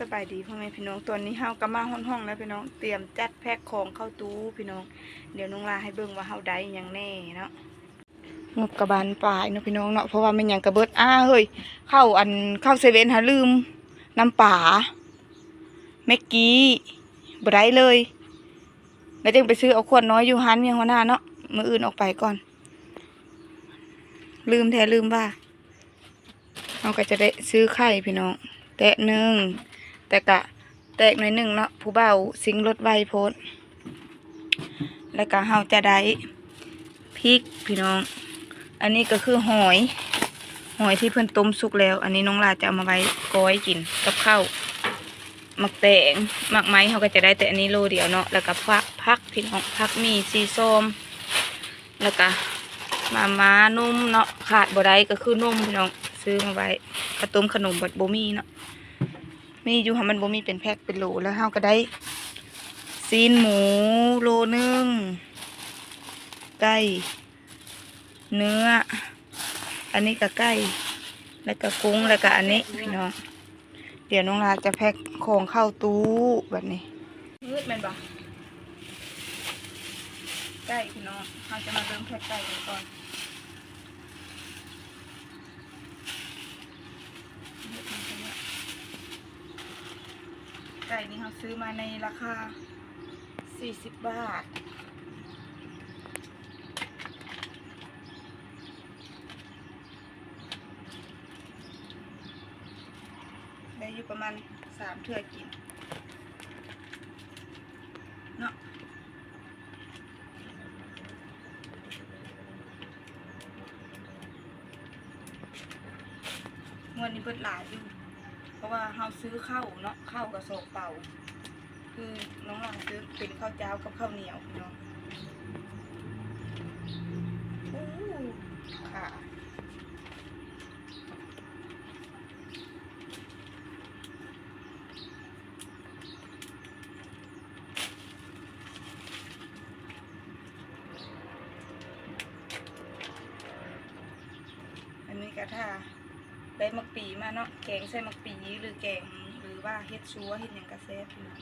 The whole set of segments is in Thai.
สบายดีพ่อแม่พี่น้องตอนนี้เฮากำมาห้องห้องๆแล้วพี่น้องเตรียมจัดแพ็คของเข้าตู้พี่น้อง เดี๋ยวน้องลาให้เบิ่งว่าเฮาได้หยังแน่เนาะงบกระบาลปลายเนาะพี่น้องเนาะเพราะว่ามันยังกระเบิดอ้าเฮ้ยเข้าอันเข้าเซเว่นหาลืมน้ำป่าเมื่อกี้บได้เลยแล้วจึงไปซื้อเอาขวดน้อยอยู่ฮันเมียงหัวหน้าเนาะมืออื่นออกไปก่อน ลืมแท้ลืมว่าเราก็จะได้ซื้อไข่พี่น้องแตะหนึ่ง แต่กะแตกหน่อยหนึ่งเนาะผู้เบาสิงรถไวโพดแล้วก็เฮาจะได้พริกพี่น้อง อันนี้ก็คือหอย หอยที่เพิ่อนต้มสุกแล้ว อันนี้น้องลาจะเอามาไว้ก้อยกินกับข้าวหมักแตงหมักไม้เขาก็จะได้แต่อันนี้โลเดียวเนาะแล้วก็พักพักพี่น้องพักมีซีส้มแล้วก็มาม้านุ่มเนาะขาดบ่ได้ก็คือนุ่มพี่น้องซื้อมาไว้กระต้มขนมบัดบ่มีเนาะ มีอยู่ค่ะมันบ่มีเป็นแพ็คเป็นโลแล้วเฮาก็ได้ซีนหมูโลนึงไก่เนื้อ อันนี้ก็ไก่แล้วก็กุ้งแล้วก็อันนี้พี่น้องเดี๋ยวน้องลาจะแพ็คของเข้าตู้แบบนี้มืดแม่นบ่ไก่พี่น้องเราจะมาเริ่มแพ็คไก่กันก่อน ไก่นี่เขาซื้อมาในราคา 40 บาท ได้อยู่ประมาณสามเทื่อกิน เนาะวดนี้เบิดหลายอยู่ เพราะว่าเราซื้อข้าวเนาะข้าวกับโศกเป่า คือน้องลองซื้อเป็นข้าวเจ้ากับข้าวเหนียวพี่น้องอู้ค่ะอันนี้ก็ถ้า ได้มักปีมาเนาะแกงใส่มักปีหรือแกงหรือว่าเฮ็ดชัวเฮ็ดหยังกระแซ่บพี่น้อง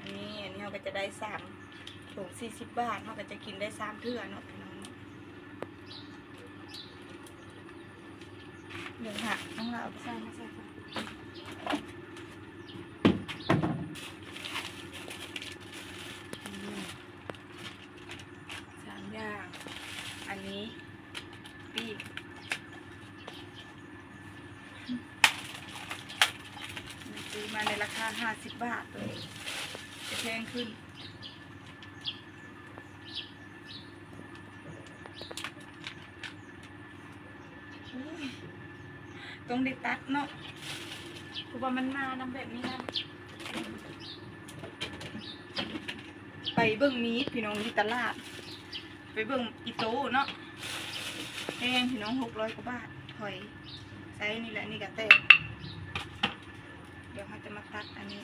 อันนี้อันนี้เราก็จะได้สามถุงสี่สิบบาทเราก็จะกินได้สามเทื่อเนาะพี่น้องเนาะเดี๋ยวค่ะต้องเราเอาไปใส่มาใส่ก่อนอืมสามอย่าง อันนี้ปีก ซื้อมาในราคา ห้าสิบบาทตัวนี้จะแพงขึ้นอุ้ยต้องได้ตัดเนาะเพราะว่ามันมานำแบบนี้นะไปเบิ่งมีดพี่น้องที่ตลาด ไปเบิ่งอีโตเนาะแพงพี่น้องหกร้อยกว่าบาทถอยไซส์นี่แหละนี่กะเต้เดี๋ยวเขาจะมาตัดอันนี้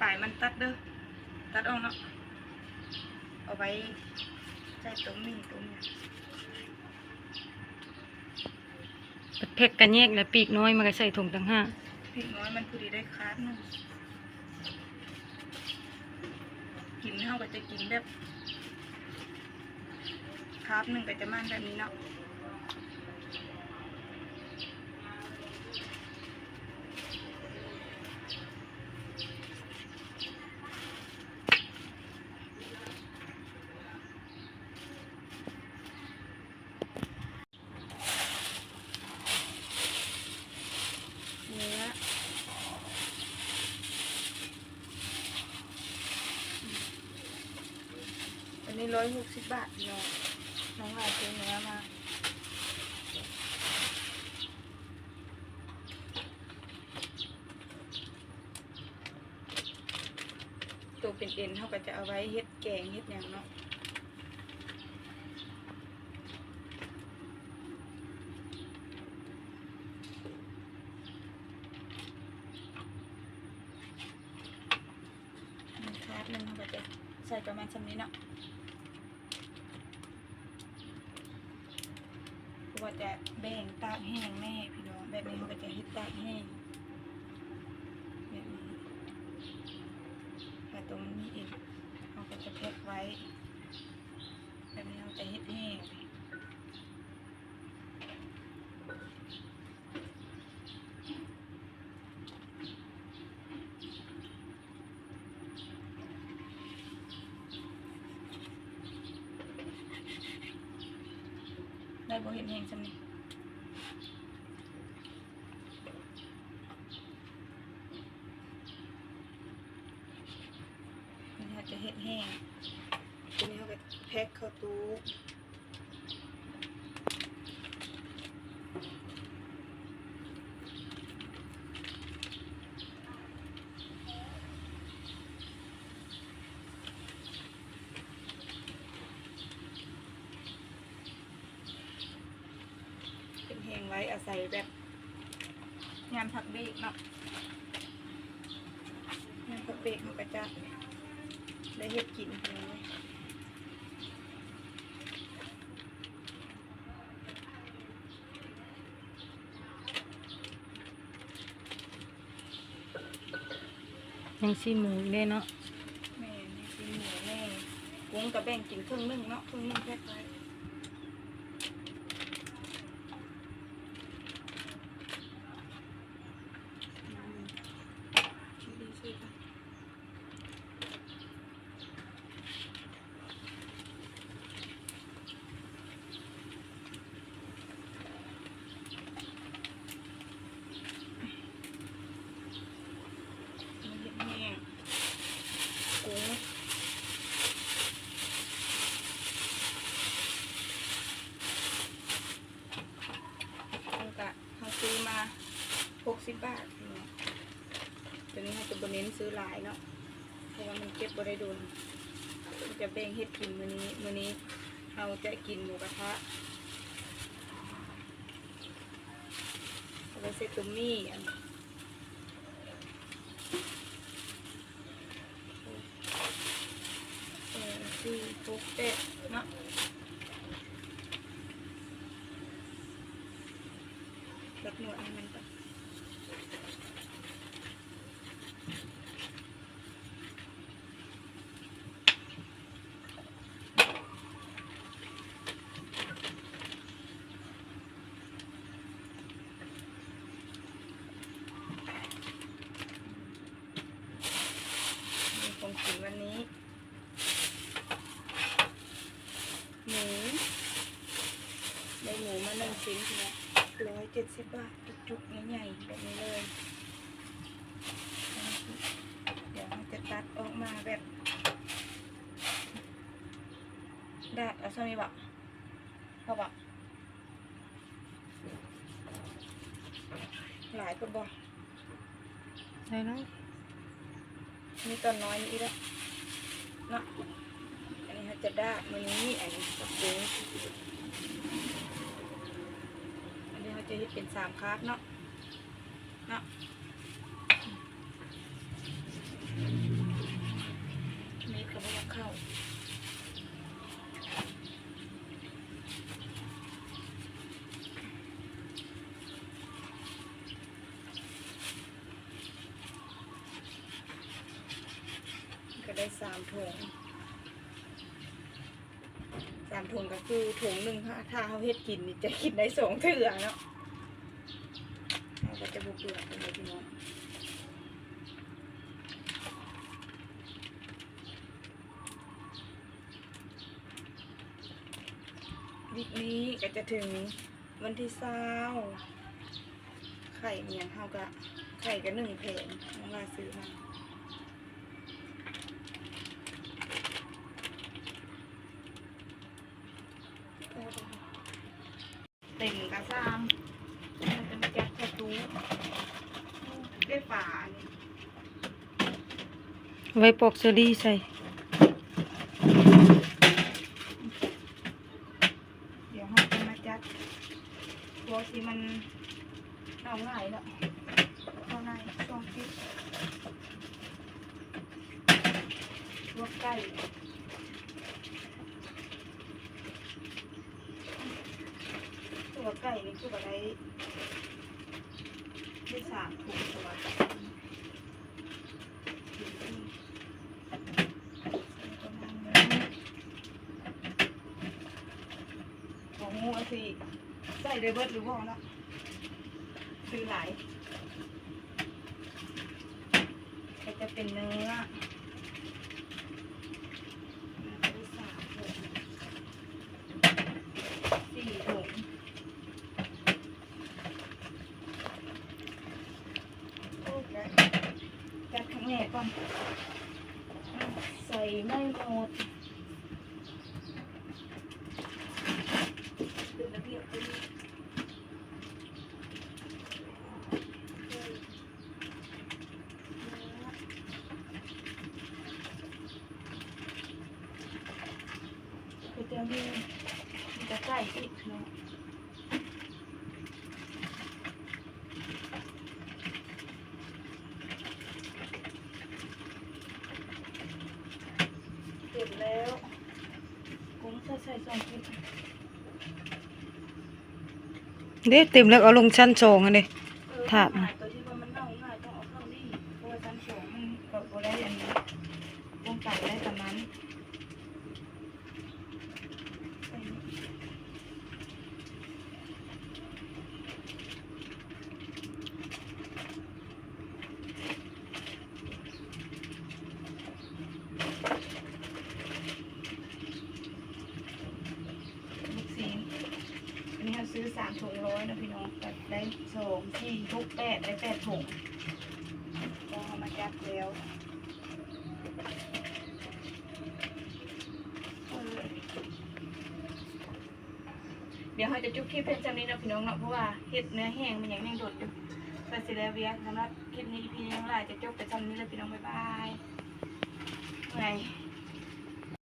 ปลายมันตัดเด้อตัดออกเนาะ เอาไว้ใส่ตรงนี้ตรงนี้แพ็กกันแยกแล้วปีกน้อยมันก็ใส่ถุงต่างหากพริกน้อยมันพอดีได้คาร์บหนึงกินเท่าก็จะกินแบบคาร์บหนึ่งก็จะมันแบบนี้เนาะ นี้ร้อยหกสิบบาทเนาะน้องหลายซื้อเนื้อมาตัวเป็นเอ็นเขาก็จะเอาไว้เฮ็ดแกงเฮ็ดอย่างเนาะมันคาดหนึ่งเขาก็จะใส่ประมาณชั้นนี้เนาะ จะแบ่งตากแห้งแม่พี่น้องแบบนี้เขาก็จะเฮ็ดตากแห้งแบบนี้ถ้าตรงนี้อีกเขาก็จะแพ็คไว้ แบบนี้เราจะเฮ็ดแห้งได้บ่เห็นแห้งซำนี้ จะเฮ็ดแห้งทีนี้เขาก็แพ็คเข้าตู้เป็นแหงไว้อาศัยแบบ งานผักเบกเนาะงานผักเบกมันก็จะ ได้เฮ็ดกินเลยยังซีหมูอีกเด้เนาะ แม่นี่กินหมูแม่กุ้งกับแบ่งกินครึ่งหนึงเนาะครึ่งหนึงแพ็คไว้อืมดีสิค่ะมันเห็ดแห้งกุ้ง แล้วก็เขาซื้อมาหกสิบบาทเนี่ยตัว นี้เขาจะบเน้นซื้อหลายเนาะ เพราะว่ามันเก็บบได้โดนจะแบ่งเฮ็ดกินมื้อนี้ มื้อนี้เราจะกินหมูกระทะแล้วก็เซตุมี่อันเออสี่หกเจ็ดเนาะแบบหนวดให้มันก่อนมีของกิน วันนี้หมูได้หมูมาหนึ่งชิ้นทีละร้อยเจ็ดสิบบาทจุกๆใหญ่ๆแบบนี้เลย เดี๋ยวมันจะตัดออกมาแบบไดาดเอาซะมีบะเอาบะหลายคนบ่ใช่แล้ว นี่ตอนน้อยนี่ละเนาะอันนี้เขาจะดาดมือนี้อันนี้ก็เปูอันนี้เขาจะเฮ็ดเป็นสามคาบเนาะเนาะมีกระบอกเข้า สามถุงสามถุงก็คือถุงหนึ่งค่ะถ้าเขาเฮ็ดกินนี่จะกินได้สองเถื่อเนาะเราก็จะบุกเบื่อกันเลยพี่น้องวิกนี้ก็จะถึงวันที่เศร้าไข่เมียนเฮากะไข่ก็หนึ่งแผงน้องลาซื้อมา เต็มกระซ้ำมันจะมีแก๊สประตูได้ฝาอันนี้ไว้ปอกเซอรี่ใส่เดี๋ยวเราจะมาจัดตัวที่มันเอาง่ายแล้วเอาง่ายช่วงที่ลวกไก่ ตัวไก่นี่ คืออะไรที่สามถูกตัวของงูอะสิใส่เลยเบิดหรือว่าเนาะซื้อหลายก็จะเป็นเนื้อซื้อสามถุงสี่ถุง จัดข้างแร กก่อน ใส่ไม่หมดเป็นระเบียบเป็นก๋วยเตี๋ยวมีมีแต่ไก่อีกเนาะ เก็บแล้วกุ้งใส่ใส่สองกิน เด็เต็มแล้วเอาลงชั้นสองอันนี้เลยถาดหตัวที่ว่ามันเน่าง่ายต้องเอาเข้านี่เพราะว่าชั้นสองมันก็บ่ได้อันนี้วงไก่ได้ประมาณนี้ใส่นี่ลูกซีนอันนี้เราซื้อสามถุงร้อยนะพี่น้องก็ ได้สองสี่ทุกแปดได้แปดถุงก็เอามาจับแล้วเดี๋ยวเราจะจุบคลิปเพื่อนจำนี้นะพี่น้องเนาะเพราะว่าเห็ดเนื้อแห้งมันยังยังโดดอยู่ก็สิแล้วเวียสำหรับคลิปนี้พี่น้องหลายจะจบไปจำนี้เลยพี่น้องบ๊ายบายไง